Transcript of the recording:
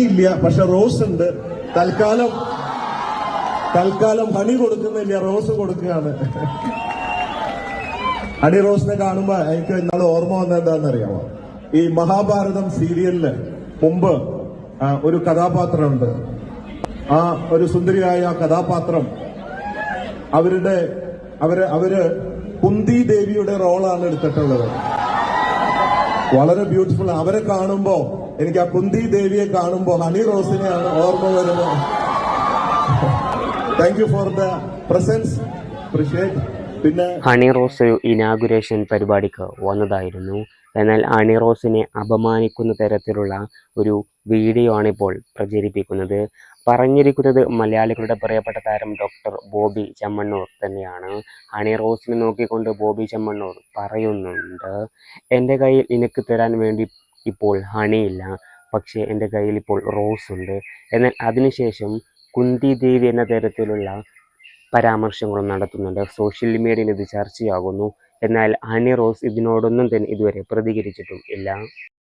ഇല്ല. പക്ഷെ റോസ് ഉണ്ട്. തൽക്കാലം തൽക്കാലം ഹണി കൊടുക്കുന്നില്ല. റോസ് കൊടുക്കുകയാണ്. ഹണി റോസിനെ കാണുമ്പോ എനിക്ക് ഇന്നാൾ ഓർമ്മ വന്നത് എന്താണെന്നറിയാമോ ഈ മഹാഭാരതം സീരിയലിൽ മുമ്പ് ഒരു കഥാപാത്രമുണ്ട്. ആ ഒരു സുന്ദരിയായ കഥാപാത്രം അവരുടെ അവർ അവർ കുന്തി ദേവിയുടെ റോളാണ് എടുത്തിട്ടുള്ളത്. വളരെ ബ്യൂട്ടിഫുൾ. അവരെ കാണുമ്പോ എനിക്ക് ആ കുന്തി ദേവിയെ കാണുമ്പോ ഹണി റോസിനെയാണ് ഓർമ്മ വരുന്നത്. Thank you for the presence appreciate പിന്നെ ഹണി റോസ് ഇനാഗുരേഷൻ പരിപാടിക്ക് വന്നതായിരുന്നു. എന്നാൽ ഹണി റോസിനെ അപമാനിക്കുന്ന തരത്തിലുള്ള ഒരു വീഡിയോ ആണ് ഇപ്പോൾ പ്രചരിപ്പിക്കുന്നത്. പറഞ്ഞിരിക്കുന്നത് മലയാളികളുടെ പ്രിയപ്പെട്ട താരം ഡോക്ടർ ബോബി ചെമ്മണ്ണൂർ തന്നെയാണ്. ഹണി റോസിനെ നോക്കിക്കൊണ്ട് ബോബി ചെമ്മണ്ണൂർ പറയുന്നുണ്ട് എന്റെ കയ്യിൽ എനിക്ക് തരാൻ വേണ്ടി ഇപ്പോൾ ഹണിയില്ല. പക്ഷേ എന്റെ കയ്യിൽ ഇപ്പോൾ റോസ് ഉണ്ട്. എന്നാൽ അതിനുശേഷം കുന്തി ദേവി എന്ന തരത്തിലുള്ള പരാമർശങ്ങളും നടത്തുന്നുണ്ട്. സോഷ്യൽ മീഡിയയിൽ ഇത് ചർച്ചയാകുന്നു. എന്നാൽ ഹണി റോസ് ഇതിനോടൊന്നും തന്നെ ഇതുവരെ പ്രതികരിച്ചിട്ടും ഇല്ല.